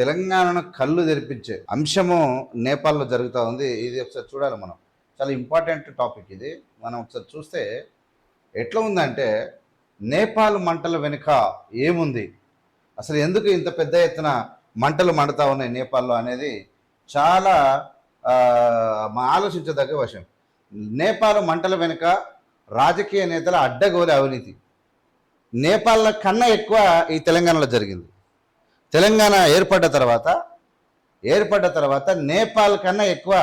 తెలంగాణను కళ్ళు తెరిపించే అంశము నేపాల్లో జరుగుతూ ఉంది. ఇది ఒకసారి చూడాలి మనం. చాలా ఇంపార్టెంట్ టాపిక్ ఇది. మనం ఒకసారి చూస్తే ఎట్లా ఉందంటే నేపాల్ మంటల వెనుక ఏముంది? అసలు ఎందుకు ఇంత పెద్ద ఎత్తున మంటలు మండుతూ ఉన్నాయి నేపాల్లో అనేది చాలా మా ఆలోచించదగ్గ విషయం. నేపాల్ మంటల వెనుక రాజకీయ నేతల అడ్డగోలు అవినీతి. నేపాల్ కన్నా ఎక్కువ ఈ తెలంగాణలో జరిగింది. తెలంగాణ ఏర్పడ్డ తర్వాత ఏర్పడ్డ తర్వాత నేపాల్ కన్నా ఎక్కువ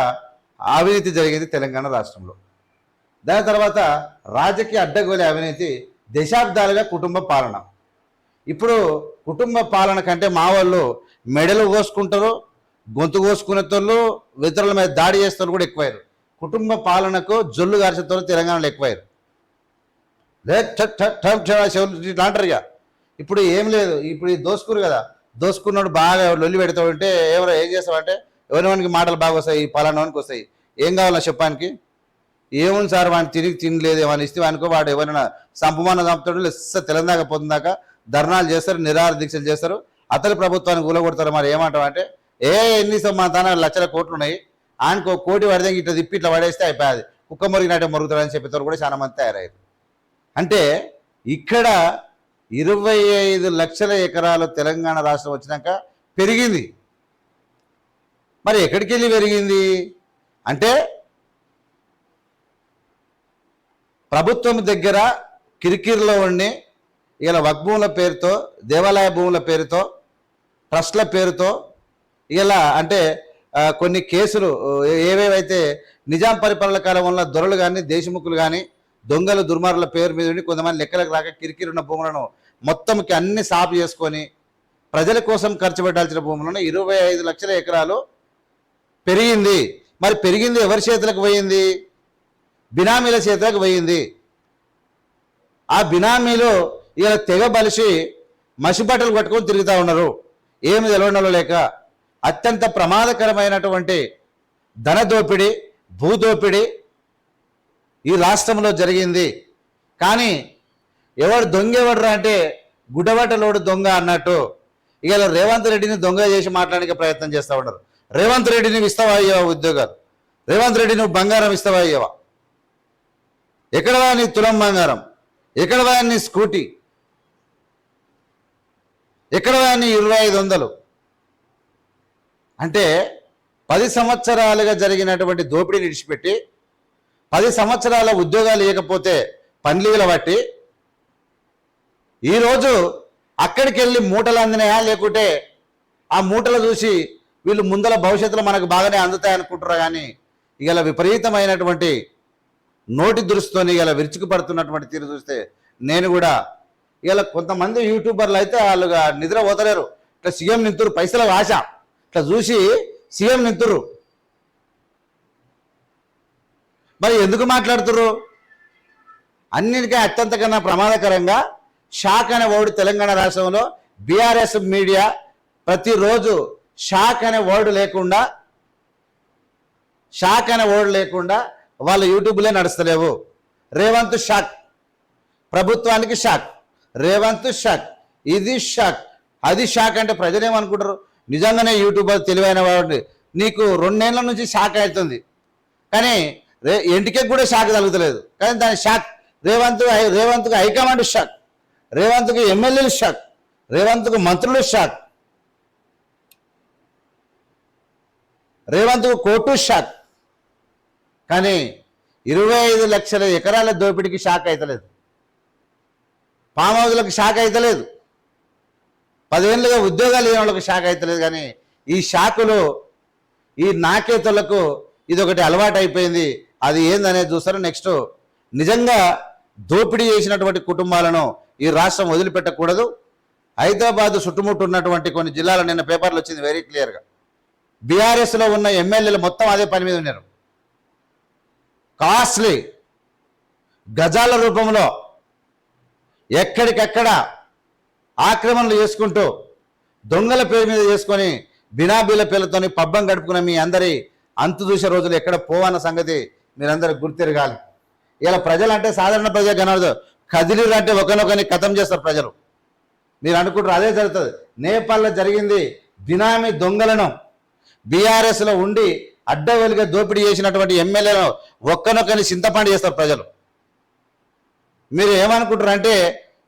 అవినీతి జరిగింది తెలంగాణ రాష్ట్రంలో దాని తర్వాత రాజకీయ అడ్డగోలి అవినీతి దశాబ్దాలుగా కుటుంబ పాలన ఇప్పుడు కుటుంబ పాలన కంటే మా వాళ్ళు మెడలు కోసుకుంటారు గొంతు కోసుకునేతోళ్ళు ఇతరుల మీద దాడి చేస్తారు కూడా ఎక్కువయ్యారు కుటుంబ పాలనకు జొల్లు గార్చేతో తెలంగాణలో ఎక్కువయ్యారు లే ఠ- ఇక ఇప్పుడు ఏం లేదు ఇప్పుడు ఈ దోసుకురు కదా దోసుకున్నాడు బాగా లొల్లి పెడతాడు అంటే ఎవరో ఏం చేస్తామంటే ఎవరివానికి మాటలు బాగా వస్తాయి పలానవానికి వస్తాయి. ఏం కావాలా చెప్పానికి? ఏముంది సార్ వాడిని తిరిగి తినలేదు ఏమైనా ఇస్తే వానికో వాడు ఎవరైనా సంపమానం చంపుతాడు లెస్స తెలంగాణ పొందాక ధర్నాలు చేస్తారు నిరాహార దీక్షలు చేస్తారు. అతని ప్రభుత్వానికి కూలగొడతారు మరి ఏమంటామంటే ఏ ఎన్ని మా తన లక్షల కోట్లు ఉన్నాయి. ఆయనకు కోటి పడితే ఇట్లా తిప్పి ఇట్లా పడేస్తే అయిపోయాది. కుక్క మురిగినట్టే మురుగుతారని చెప్పేవారు కూడా చాలా మంది తయారయ్యారు. అంటే ఇక్కడ ఇరవై ఐదు లక్షల ఎకరాలు తెలంగాణ రాష్ట్రం వచ్చినాక పెరిగింది. మరి ఎక్కడికి వెళ్ళి పెరిగింది? అంటే ప్రభుత్వం దగ్గర కిరికిరిలో ఉండి ఇలా వక్భూముల పేరుతో దేవాలయ భూముల పేరుతో ట్రస్ట్ల పేరుతో ఇలా అంటే కొన్ని కేసులు ఏవేవైతే నిజాం పరిపాలన కాలం వల్ల దొరలు కానీ దేశముఖులు కానీ దొంగల దుర్మార్గుల పేరు మీద ఉండి కొంతమంది లెక్కలకు రాక కిరికిరి ఉన్న భూములను మొత్తంకి అన్ని సాపు చేసుకొని ప్రజల కోసం ఖర్చు పెట్టాల్సిన భూములను ఇరవై ఐదు లక్షల ఎకరాలు పెరిగింది. మరి పెరిగింది ఎవరి చేతులకు పోయింది? బినామీల చేతులకు పోయింది. ఆ బినామీలు ఇలా తెగ బలిసి మసిబట్టలు పట్టుకొని తిరుగుతూ ఉన్నారు. ఏమి తెలవడంలో లేక అత్యంత ప్రమాదకరమైనటువంటి ధన దోపిడీ భూదోపిడీ ఈ రాష్ట్రంలో జరిగింది. కానీ ఎవడు దొంగ ఎవడరా అంటే గుడ్డబట్టలోడు దొంగ అన్నట్టు. ఇక రేవంత్ రెడ్డిని దొంగ చేసి మాట్లాడే ప్రయత్నం చేస్తూ ఉన్నారు. రేవంత్ రెడ్డిని ఇస్తావా అయ్యేవా ఉద్యోగాలు? రేవంత్ రెడ్డి నువ్వు బంగారం ఇస్తావా అయ్యేవా? ఎక్కడవా నీ తులం బంగారం? ఎక్కడవా నీ స్కూటీ? ఎక్కడవా నీ ఇరవై ఐదు వందలు? అంటే పది సంవత్సరాలుగా జరిగినటువంటి దోపిడీని విడిచిపెట్టి పది సంవత్సరాల ఉద్యోగాలు ఇవ్వకపోతే పండ్లీల బట్టి ఈరోజు అక్కడికి వెళ్ళి మూటలు అందినాయా? లేకుంటే ఆ మూటలు చూసి వీళ్ళు ముందల భవిష్యత్తులో మనకు బాగానే అందుతాయనుకుంటారు కానీ ఇలా విపరీతమైనటువంటి నోటి దురుస్తోని ఇలా విరుచుకుపడుతున్నటువంటి తీరు చూస్తే నేను కూడా ఇలా కొంతమంది యూట్యూబర్లు అయితే వాళ్ళుగా నిద్ర పోతలేరు. ఇట్లా సీఎం నింతురు పైసల ఆశ ఇట్లా చూసి సీఎం నింతురు మరి ఎందుకు మాట్లాడుతుర్రు? అన్నిటికీ అత్యంత కన్నా ప్రమాదకరంగా షాక్ అనే వర్డ్ తెలంగాణ రాష్ట్రంలో బీఆర్ఎస్ మీడియా ప్రతిరోజు షాక్ అనే వర్డ్ లేకుండా షాక్ అనే వర్డ్ లేకుండా వాళ్ళ యూట్యూబ్లే నడుస్తలేవు. రేవంత్ షాక్. ప్రభుత్వానికి షాక్. రేవంత్ షాక్. ఇది షాక్. అది షాక్ అంటే ప్రజలేమనుకుంటారు? నిజంగానే యూట్యూబర్ తెలివైన వాడు. నీకు రెండేళ్ళ నుంచి షాక్ అవుతుంది. కానీ రే ఎంటికే కూడా షాక్ తగులుతలేదు. కానీ దాని షాక్ రేవంత్ రేవంత్కు హైకమాండ్ షాక్. రేవంత్కు ఎమ్మెల్యేలు షాక్. రేవంత్కు మంత్రులు షాక్. రేవంత్కు court shock. కానీ ఇరవై ఐదు లక్షల ఎకరాల దోపిడీకి షాక్ అవుతలేదు పామౌజులకు షాక్ అవుతలేదు పదిహేనులుగా ఉద్యోగాలు లేని వాళ్ళకి షాక్ అవుతలేదు కానీ ఈ షాకులు ఈ నాకేతలకు ఇది ఒకటి అలవాటు అయిపోయింది అది ఏందనేది చూస్తారు? నెక్స్ట్ నిజంగా దోపిడీ చేసినటువంటి కుటుంబాలను ఈ రాష్ట్రం వదిలిపెట్టకూడదు. హైదరాబాద్ చుట్టుముట్టు ఉన్నటువంటి కొన్ని జిల్లాలు నిన్న పేపర్లు వచ్చింది వెరీ క్లియర్గా బీఆర్ఎస్లో ఉన్న ఎమ్మెల్యేలు మొత్తం అదే పని మీద ఉన్నారు. కాస్ట్లీ గజాల రూపంలో ఎక్కడికెక్కడ ఆక్రమణలు చేసుకుంటూ దొంగల పేరు మీద చేసుకొని బినాబీల పేర్లతోని పబ్బం గడుపుకున్న మీ అందరి అంతు చూసే రోజులు ఎక్కడ పోవన్న సంగతి మీరందరూ గుర్తిరగాలి. ఇలా ప్రజలు అంటే సాధారణ ప్రజలు కనబడదు కదిలిరు అంటే ఒకరినొకరిని కథం చేస్తారు ప్రజలు. మీరు అనుకుంటారు అదే జరుగుతుంది. నేపాల్లో జరిగింది బినామీ దొంగలను బీఆర్ఎస్లో ఉండి అడ్డవెలుగా దోపిడీ చేసినటువంటి ఎమ్మెల్యేలను ఒక్కనొక్కని చింతపండు చేస్తారు ప్రజలు. మీరు ఏమనుకుంటారు అంటే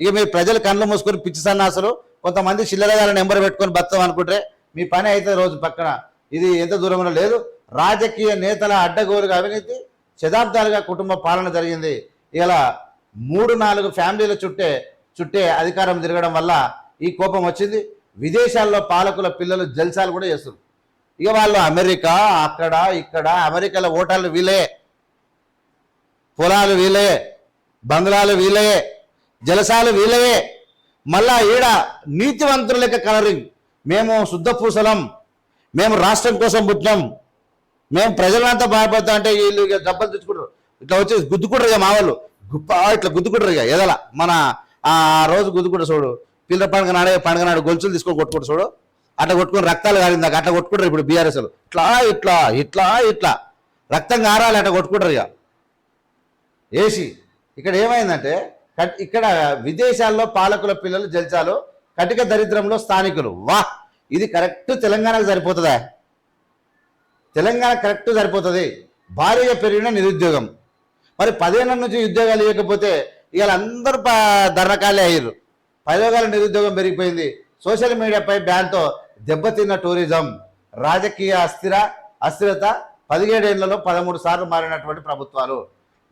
ఇక మీరు ప్రజలు కళ్ళు మూసుకొని పిచ్చి సన్నాసులు కొంతమంది చిల్లరగాల నెంబర్ పెట్టుకొని బతాం అనుకుంటే మీ పని అయితే రోజు పక్కన. ఇది ఎంత దూరంలో లేదు. రాజకీయ నేతల అడ్డగోలుగా అవినీతి శతాబ్దాలుగా కుటుంబ పాలన జరిగింది. ఇలా మూడు నాలుగు ఫ్యామిలీల చుట్టే చుట్టే అధికారం తిరగడం వల్ల ఈ కోపం వచ్చింది. విదేశాల్లో పాలకుల పిల్లలు జల్సాలు కూడా చేస్తారు ఇక వాళ్ళు అమెరికా అక్కడ ఇక్కడ అమెరికాలో ఓటాలు వీలే పొలాలు వీలే బంగ్లాలు వీలయే జలసాలు వీలయే మళ్ళా ఈడ నీతివంతుల లెక్క కలరింగ్. మేము శుద్ధ పూసలం. మేము రాష్ట్రం కోసం పుట్టినాం. మేము ప్రజలంతా బాధపడతా అంటే వీళ్ళు ఇక దెబ్బలు తెచ్చుకుంటారు. ఇట్లా వచ్చి గుద్దుకుంటారు ఇక మా వాళ్ళు. గుప్ప ఇట్లా గుద్దుకుంటారు ఇక ఎదల. మన ఆ రోజు గుద్దుకుంటారు చూడు. పిల్లల పండుగ నాడే పండుగ నాడు గొలుసులు తీసుకొని కొట్టుకుంటారు చూడు. అట్లా కొట్టుకొని రక్తాలు కారిందాక అట్లా కొట్టుకుంటారు ఇప్పుడు బీఆర్ఎస్ ఇట్లా ఇట్లా ఇట్లా ఇట్లా. రక్తం కారాలి అట్లా కొట్టుకుంటారు ఇక. ఏసీ ఇక్కడ ఏమైందంటే కట్- ఇక్కడ విదేశాల్లో పాలకుల పిల్లలు జల్చాలు కటిక దరిద్రంలో స్థానికులు. వా ఇది కరెక్ట్ తెలంగాణకు సరిపోతుందా? తెలంగాణ కరెక్ట్ సరిపోతుంది. భారీగా పెరిగిన నిరుద్యోగం. మరి పదిహేను నుంచి ఉద్యోగాలు ఇవ్వకపోతే ఇవాళ అందరూ ధర్రకాలే అయ్యారు. పదోగాల నిరుద్యోగం పెరిగిపోయింది. సోషల్ మీడియాపై బ్యాన్తో దెబ్బతిన్న టూరిజం. రాజకీయ అస్థిర అస్థిరత పదిహేడేళ్ళలో పదమూడు సార్లు మారినటువంటి ప్రభుత్వాలు.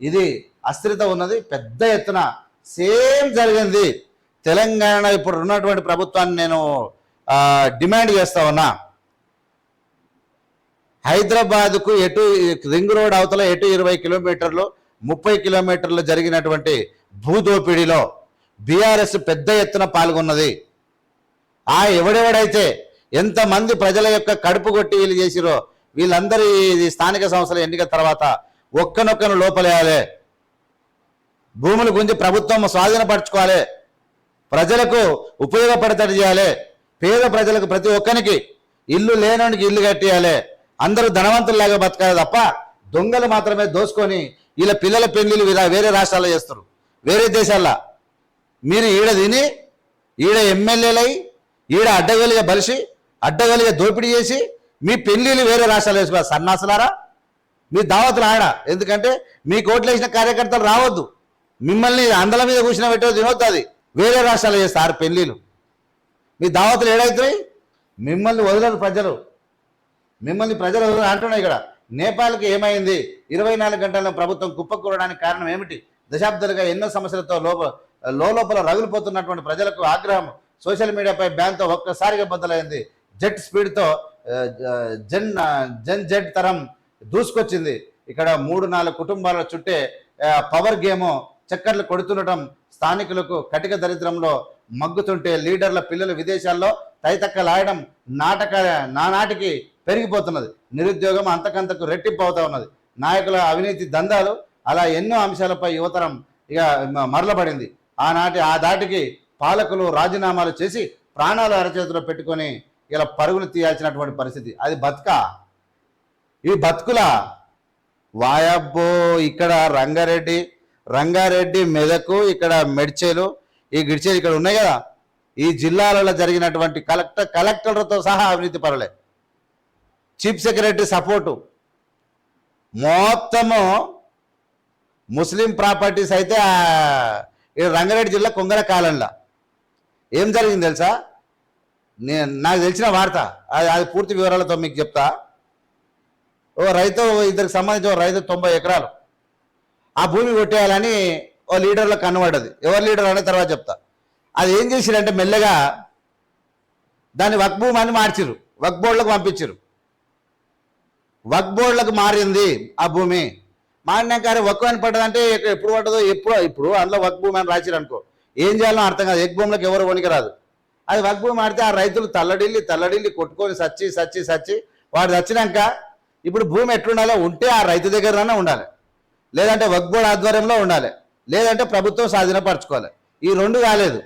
ఇది అస్థిరత ఉన్నది పెద్ద ఎత్తున సేమ్ జరిగింది. తెలంగాణ ఇప్పుడు ఉన్నటువంటి ప్రభుత్వాన్ని నేను డిమాండ్ చేస్తా ఉన్నా. హైదరాబాద్కు ఎటు రింగ్ రోడ్ అవతల ఎటు ఇరవై కిలోమీటర్లు ముప్పై కిలోమీటర్లు జరిగినటువంటి భూదోపిడిలో బీఆర్ఎస్ పెద్ద ఎత్తున పాల్గొన్నది. ఆ ఎవడెవడైతే ఎంతమంది ప్రజల యొక్క కడుపు కొట్టి వీళ్ళు చేసిరో వీళ్ళందరి స్థానిక సంస్థల ఎన్నిక తర్వాత ఒక్కనొక్కను లోపలేయాలి. భూములు గుంజి ప్రభుత్వం స్వాధీనపరచుకోవాలి. ప్రజలకు ఉపయోగపడతడి చేయాలి. పేద ప్రజలకు ప్రతి ఒక్కరికి ఇల్లు లేనోనికి ఇల్లు కట్టేయాలి. అందరూ ధనవంతుల్లాగా బతకాలి తప్ప దొంగలు మాత్రమే దోసుకొని వీళ్ళ పిల్లల పెళ్ళిళ్ళు వేరే రాష్ట్రాల్లో చేస్తారు. వేరే దేశాల్లో. మీరు ఈడ తిని ఈడ ఎమ్మెల్యేలై ఈడ అడ్డగలిగా బలిసి అడ్డగలిగా దోపిడీ చేసి మీ పెళ్ళిళ్ళు వేరే రాష్ట్రాలు వేసుకోవాలి. సన్నాసులారా మీ దావతులు ఆడ ఎందుకంటే మీ కోట్లు వేసిన కార్యకర్తలు రావద్దు. మిమ్మల్ని అందల మీద కూర్చున్న పెట్టే తినొద్దు అది. వేరే రాష్ట్రాలు చేస్తారు పెళ్ళిళ్ళు మీ దావతులు ఏడవుతున్నాయి మిమ్మల్ని వదలరు ప్రజలు. మిమ్మల్ని ప్రజలు అంటున్నాయి ఇక్కడ. నేపాల్కి ఏమైంది? ఇరవై నాలుగు గంటలను ప్రభుత్వం కుప్పకూరడానికి కారణం ఏమిటి? దశాబ్దాలుగా ఎన్నో సమస్యలతో లోప లోపల రగులుపోతున్నటువంటి ప్రజలకు ఆగ్రహం సోషల్ మీడియాపై బ్యాన్తో ఒక్కసారిగా బద్దలైంది. జెట్ స్పీడ్తో జన్ జన్ జెట్ తరం దూసుకొచ్చింది. ఇక్కడ మూడు నాలుగు కుటుంబాల చుట్టే పవర్ గేమ్ చక్కర్లు కొడుతుండటం స్థానికులకు కటిక దరిద్రంలో మగ్గుతుంటే లీడర్ల పిల్లలు విదేశాల్లో తైతక్కలాడడం నాటక నానాటికి పెరిగిపోతున్నది. నిరుద్యోగం అంతకంతకు రెట్టింపు అవుతా ఉన్నది. నాయకుల అవినీతి దందాలు అలా ఎన్నో అంశాలపై యువతరం ఇక మరలబడింది. ఆనాటి ఆ దాటికి పాలకులు రాజీనామాలు చేసి ప్రాణాలు అరచేతిలో పెట్టుకొని ఇలా పరుగులు తీయాల్సినటువంటి పరిస్థితి. అది బతుక? ఈ బతుకులా? వాయబ్బో ఇక్కడ రంగారెడ్డి రంగారెడ్డి మెదకు ఇక్కడ మెడ్చేలు ఈ గిడిచేలు ఇక్కడ ఉన్నాయి కదా. ఈ జిల్లాలలో జరిగినటువంటి కలెక్టర్ కలెక్టర్లతో సహా అవినీతి పరలే చీఫ్ సెక్రటరీ సపోర్టు. మొత్తము ముస్లిం ప్రాపర్టీస్ అయితే ఈ రంగారెడ్డి జిల్లా కొంగర కాలంలో ఏం జరిగింది తెలుసా? నేను నాకు తెలిసిన వార్త అది అది పూర్తి వివరాలతో మీకు చెప్తా. ఓ రైతు ఇద్దరికి సంబంధించి ఓ రైతు తొంభై ఎకరాలు. ఆ భూమి కొట్టేయాలని ఓ లీడర్లో కనబడ్డది. ఎవరు లీడర్ అనే తర్వాత చెప్తా. అది ఏం చేసిరంటే మెల్లగా దాన్ని వక్ భూమి అని మార్చిరు వక్ బోర్డులకు పంపించారు వక్ బోర్డులకు మారింది ఆ భూమి. మారినాక అరే వక్ అని పడ్డదంటే ఎప్పుడు పడ్డదో ఎప్పుడు ఇప్పుడు అందులో వక్ భూమి అని రాసిరు అనుకో ఏం చేయాలో అర్థం కాదు. ఎగ్ భూములకు ఎవరు వణికిరాదు. అది వక్ భూమి మారితే ఆ రైతులు తల్లడిల్లి తల్లడిల్లి కొట్టుకొని సచ్చి సచ్చి సచ్చి వాడు చచ్చినాక ఇప్పుడు భూమి ఎట్లుండాలో ఉంటే ఆ రైతు దగ్గరనే ఉండాలి. లేదంటే వక్ బోర్డు ఆధ్వర్యంలో ఉండాలి. లేదంటే ప్రభుత్వం స్వాధీనపరచుకోవాలి. ఈ రెండు కాలేదు.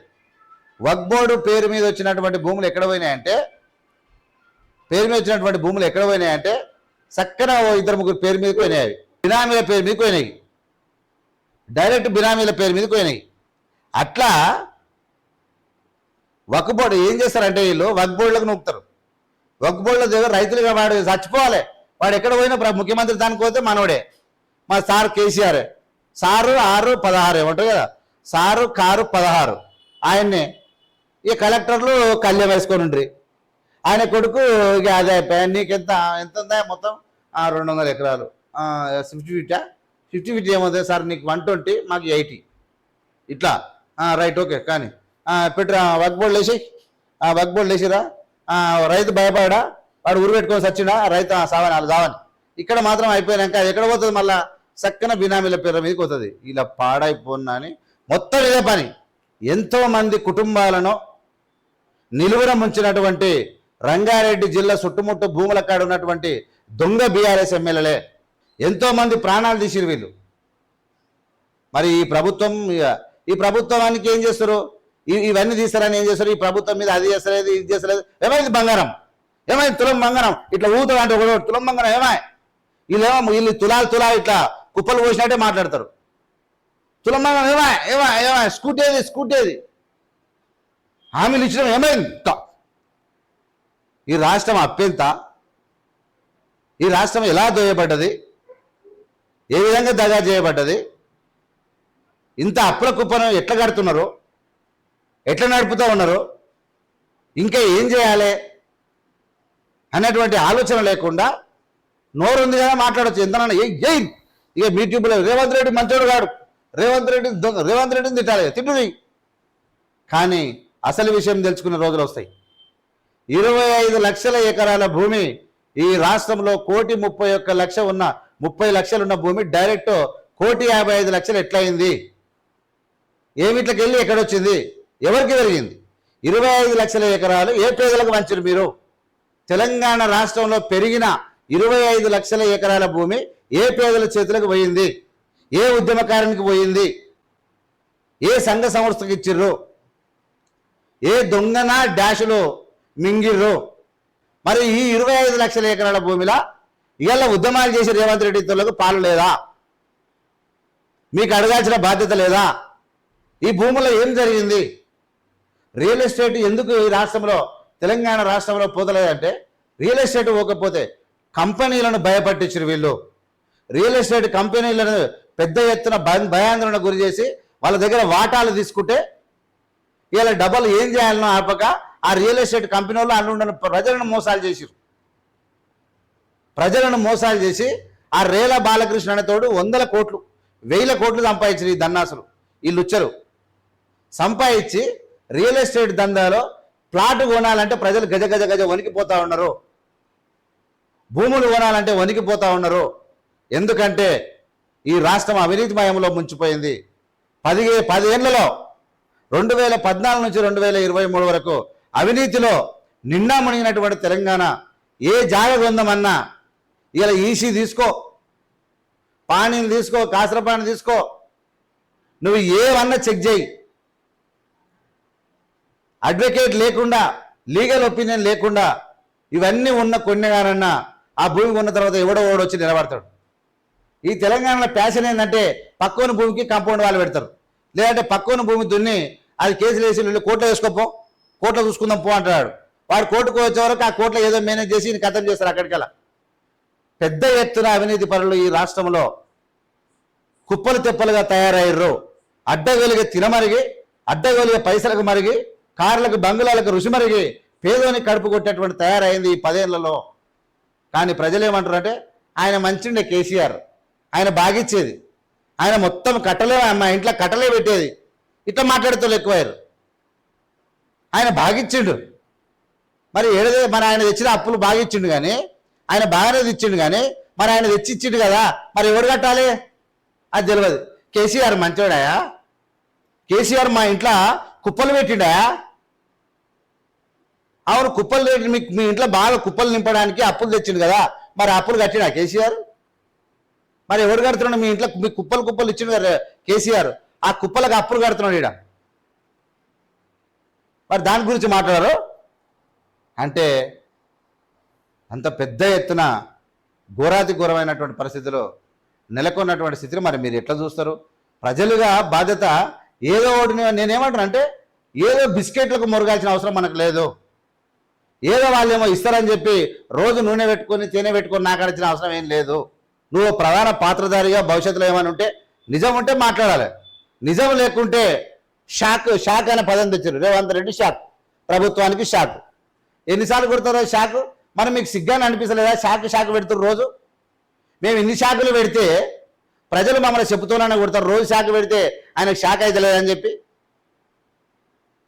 వగ్బోడు పేరు మీద వచ్చినటువంటి భూములు ఎక్కడ పోయినాయంటే పేరు మీద వచ్చినటువంటి భూములు ఎక్కడ పోయినాయంటే చక్కన ఇద్దరు ముగ్గురు పేరు మీద పోయినాయి బినామీల పేరు మీద పోయినాయి. డైరెక్ట్ బినామీల పేరు మీద పోయినాయి. అట్లా వగ్బోడు ఏం చేస్తారంటే వీళ్ళు? వక్ నూపుతారు ఒక్కబోళ్ళ దగ్గర రైతులుగా వాడు చచ్చిపోవాలి. వాడు ఎక్కడ పోయినా ప్ర- ముఖ్యమంత్రి దానికి పోతే మనోడే మా సార్ కేసీఆర్. సారు ఆరు పదహారు ఏమంటారు కదా? సారు కారు పదహారు. ఆయన్నే ఈ కలెక్టర్లు కళ్యాణ్ వేసుకొని ఉండ్రి. ఆయన కొడుకు ఇక అదే నీకు ఎంత ఎంత ఉందా మొత్తం? రెండు వందల ఎకరాలు. ఫిఫ్టీ ఫిఫ్టీ ఫిఫ్టీ ఫిఫ్టీ ఏమవుతుంది సార్ నీకు వన్ ట్వంటీ మాకు ఎయిటీ ఇట్లా? రైట్ ఓకే కానీ. ఆ, పెట్టురా వర్క్ బోర్డు వేసి వర్క్ బోర్డులు వేసిరా రైతు భయపడా వాడు ఉరి పెట్టుకొని రైతు సావని వాళ్ళు సావని. ఇక్కడ మాత్రం అయిపోయినాక ఎక్కడ పోతుంది మళ్ళా? చక్కన బినామీల పేరు మీదకి పోతుంది. ఇలా పాడైపోన్నా అని మొత్తం ఇదే పని. ఎంతోమంది కుటుంబాలను నిలువున ముంచినటువంటి రంగారెడ్డి జిల్లా చుట్టుముట్టు భూముల కాడ ఉన్నటువంటి దొంగ బీఆర్ఎస్ ఎమ్మెల్యేలే. ఎంతోమంది ప్రాణాలు తీసిరు వీళ్ళు. మరి ఈ ప్రభుత్వం ఈ ప్రభుత్వానికి ఏం చేస్తారు? ఇవన్నీ తీస్తారని ఏం చేస్తారు? ఈ ప్రభుత్వం మీద అది చేస్తలేదు ఇది చేస్తలేదు. ఏమైంది బంగారం? ఏమైంది తులం బంగారం? ఇట్లా ఊతులు అంటే ఒక తులం బంగారం ఏమాయ్? వీళ్ళేమో వీళ్ళు తులాలు తులా ఇట్లా కుప్పలు పోసినట్టే మాట్లాడతారు. తులం బంగారం ఏమా ఏమా ఏమా స్కూటీ ఏది? స్కూటీ ఏది? హామీలు ఇచ్చడం ఏమైంది? ఈ రాష్ట్రం అప్పెంత ఈ రాష్ట్రం ఎలా దోయబడ్డది? ఏ విధంగా దగా చేయబడ్డది? ఇంత అప్పుల కుప్పను ఎట్లా కడుతున్నారు? ఎట్లా నడుపుతూ ఉన్నారు? ఇంకా ఏం చేయాలి? అనేటువంటి ఆలోచన లేకుండా నోరు ఉంది కదా మాట్లాడచ్చు. ఎంతనన్నా ఏ ఏ ఇక మీ ట్యూబ్లో రేవంత్ రెడ్డి మంచోడు కాడు. రేవంత్ రెడ్డి రేవంత్ రెడ్డిని తిట్టాలి తిట్టుని. కానీ అసలు విషయం తెలుసుకునే రోజులు వస్తాయి. ఇరవై ఐదు లక్షల ఎకరాల భూమి ఈ రాష్ట్రంలో కోటి ముప్పై ఒక్క లక్ష ఉన్న ముప్పై లక్షలు ఉన్న భూమి డైరెక్ట్ కోటి యాభై ఐదు లక్షలు ఎట్లయింది? ఏమిట్లకి వెళ్ళి ఎక్కడొచ్చింది? ఎవరికి జరిగింది? ఇరవై ఐదు లక్షల ఎకరాలు ఏ పేదలకు వంచరు మీరు? తెలంగాణ రాష్ట్రంలో పెరిగిన ఇరవై ఐదు లక్షల ఎకరాల భూమి ఏ పేదల చేతులకు పోయింది? ఏ ఉద్యమకారునికి పోయింది? ఏ సంఘ సంస్థకి ఇచ్చిర్రు? ఏ దొంగన డాష్లో మింగిర్రు? మరి ఈ ఇరవై ఐదు లక్షల ఎకరాల భూమిలో ఇవాళ ఉద్యమాలు చేసి రేవంత్ రెడ్డి తొలకు పాలు లేదా? మీకు అడగాల్సిన బాధ్యత లేదా? ఈ భూములో ఏం జరిగింది? రియల్ ఎస్టేట్ ఎందుకు ఈ రాష్ట్రంలో తెలంగాణ రాష్ట్రంలో పోతలేదంటే రియల్ ఎస్టేట్ పోకపోతే కంపెనీలను భయపట్టించారు వీళ్ళు. రియల్ ఎస్టేట్ కంపెనీలను పెద్ద ఎత్తున భయాందోళన గురి చేసి వాళ్ళ దగ్గర వాటాలు తీసుకుంటే ఇలా డబ్బులు ఏం చేయాలనో ఆపక ఆ రియల్ ఎస్టేట్ కంపెనీ వాళ్ళు అన్ను ప్రజలను మోసాలు చేసిరు ప్రజలను మోసాలు చేసి ఆ రేల బాలకృష్ణ అనే తోడు వందల కోట్లు వేల కోట్లు సంపాదించారు ఈ దన్నాసులు వీళ్ళు వచ్చారు. సంపాదించి రియల్ ఎస్టేట్ దందాలో ప్లాట్ కొనాలంటే ప్రజలు గజ గజ గజ వణికిపోతూ ఉన్నారు. భూములు కొనాలంటే వణికిపోతూ ఉన్నారు. ఎందుకంటే ఈ రాష్ట్రం అవినీతిమయంలో ముంచిపోయింది. పదిహే పదేళ్ళలో రెండు వేల పద్నాలుగు నుంచి రెండు వేల ఇరవై మూడు వరకు అవినీతిలో నిండా మునిగినటువంటి తెలంగాణ ఏ జాగ కొందమన్నా ఇలా ఈసీ తీసుకో పానీని తీసుకో కాసరపాని తీసుకో నువ్వు ఏమన్నా చెక్ చేయి. అడ్వకేట్ లేకుండా లీగల్ ఒపీనియన్ లేకుండా ఇవన్నీ ఉన్న కొన్నిగానన్నా ఆ భూమి ఉన్న తర్వాత ఎవడో ఓడో వచ్చి నిలబడతాడు. ఈ తెలంగాణలో ప్యాషన్ ఏంటంటే పక్కన భూమికి కాంపౌండ్ వాళ్ళు పెడతారు. లేదంటే పక్కన భూమి దున్ని అది కేసులు వేసి వెళ్ళి కోర్టులో వేసుకోపో కోర్టులో చూసుకుందాం పో అంటాడు వాడు కోర్టుకు వచ్చే వరకు ఆ కోర్టులో ఏదో మేనేజ్ చేసి ఈయన కథం చేస్తారు అక్కడికల్లా పెద్ద ఎత్తున అవినీతి పనులు ఈ రాష్ట్రంలో కుప్పలు తెప్పలుగా తయారయ్యారు అడ్డగోలుగా తినమరిగి అడ్డగోలుగా పైసలకు మరిగి కార్లకు బంగుళాలకు రుచి మరిగి పేదోని కడుపు కొట్టేటువంటి తయారైంది ఈ పదేళ్ళలో. కానీ ప్రజలు ఏమంటారంటే ఆయన మంచిండే కేసీఆర్. ఆయన బాగిచ్చేది. ఆయన మొత్తం కట్టలే మా ఇంట్లో కట్టలే పెట్టేది. ఇట్లా మాట్లాడుతూ ఎక్కువయ్యారు. ఆయన బాగిచ్చిండు. మరి ఏడదే మరి ఆయన తెచ్చిన అప్పులు బాగిచ్చిండు కానీ ఆయన బాగానే తెచ్చిండు కానీ మరి ఆయన తెచ్చి ఇచ్చిండు కదా మరి ఎవరు కట్టాలి? అది తెలియదు కేసీఆర్ మంచోడాయా? కేసీఆర్ మా ఇంట్లో కుప్పలు పెట్టిండాయా? అవును కుప్పలు పెట్టి మీకు మీ ఇంట్లో బాగా కుప్పలు నింపడానికి అప్పులు తెచ్చిండు కదా మరి అప్పులు కట్టినా కేసీఆర్? మరి ఎవరు కడుతున్నాడు? మీ ఇంట్లో మీ కుప్పలు కుప్పలు ఇచ్చిండు కదా కేసీఆర్. ఆ కుప్పలకు అప్పులు కడుతున్నాడు ఈడ. మరి దాని గురించి మాట్లాడారు? అంటే అంత పెద్ద ఎత్తున ఘోరాతి ఘోరమైనటువంటి పరిస్థితిలో నెలకొన్నటువంటి స్థితిని మరి మీరు ఎట్లా చూస్తారు? ప్రజలుగా బాధ్యత ఏదో ఒకటి నే- నేనేమంటాను అంటే ఏదో బిస్కెట్లకు మురగాల్సిన అవసరం మనకు లేదు. ఏదో వాళ్ళేమో ఇస్తారని చెప్పి రోజు నూనె పెట్టుకొని తేనె పెట్టుకొని నాకడిచిన అవసరం ఏం లేదు. నువ్వు ప్రధాన పాత్రధారిగా భవిష్యత్తులో ఏమైనా ఉంటే నిజం ఉంటే మాట్లాడాలి. నిజం లేకుంటే షాక్ షాక్ అనే పదం తెచ్చారు. రేవంత్ రెడ్డి షాక్. ప్రభుత్వానికి షాక్. ఎన్నిసార్లు కొడతారో షాక్? మనం మీకు సిగ్గాని అనిపిస్తలేదా? షాక్ షాక్ పెడుతున్నారు రోజు? మేము ఇన్ని షాకులు పెడితే ప్రజలు మమ్మల్ని చెబుతున్నానని కొడతారు. రోజు షాక్ పెడితే ఆయనకు షాక్ అయితే లేదని చెప్పి.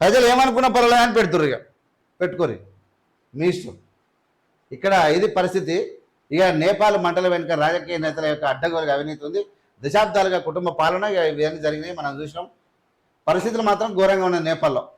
ప్రజలు ఏమనుకున్న పర్వాలేదని పెడుతుర్రు ఇక. పెట్టుకోరు. మీ ఇష్టం. ఇక్కడ ఇది పరిస్థితి. ఇక నేపాల్ మంటల వెనుక రాజకీయ నేతల యొక్క అడ్డగోలుగా అవినీతి ఉంది. దశాబ్దాలుగా కుటుంబ పాలన ఇవన్నీ జరిగినాయి. మనం చూసినాం. పరిస్థితులు మాత్రం ఘోరంగా ఉన్నాయి నేపాల్లో.